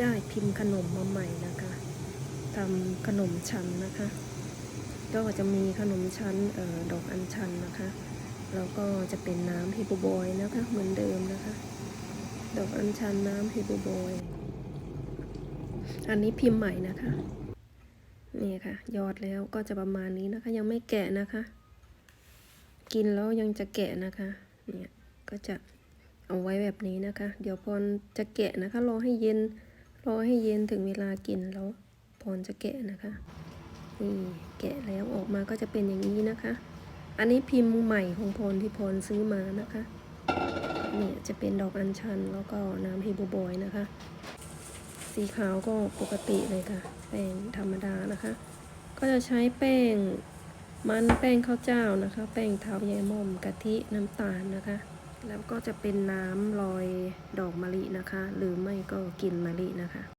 ได้พิมพ์ขนมมาใหม่นะคะทำขนมชันนะคะ ก็จะมีขนมชั้นออดอกอัญชันนะคะแล้วก็จะเป็นน้ำฮิปโปบอยนะคะ เหมือนเดิมนะคะ ดอกอัญชันน้ำฮิปโปบอยอันนี้พิมพ์ใหม่นะคะ นี่ค่ะ ยอดแล้วก็จะประมาณนี้นะคะ ยังไม่แกะนะคะ กินแล้วยังจะแกะนะคะ เนี่ยก็จะเอาไว้แบบนี้นะคะ เดี๋ยวพรจะแกะนะคะ รอให้เย็น รอให้เย็นถึงเวลากินแล้วพรจะแกะนะคะนี่แกะแล้วออกมาก็จะเป็นอย่างนี้นะคะ อันนี้พิมพ์ใหม่ของพรที่พรซื้อมานะคะเนี่ยจะเป็นดอกอัญชันแล้วก็น้ำฮิโบบอยนะคะ สีขาวก็ปกติเลยค่ะ แป้งธรรมดานะคะ ก็จะใช้แป้งมันแป้งข้าวเจ้านะคะ แป้งเท้ายายม่อมกะทิน้ำตาลนะคะ แล้วก็จะเป็นน้ำลอย ดอกมะลินะคะ หรือไม่ก็กินมะลินะคะ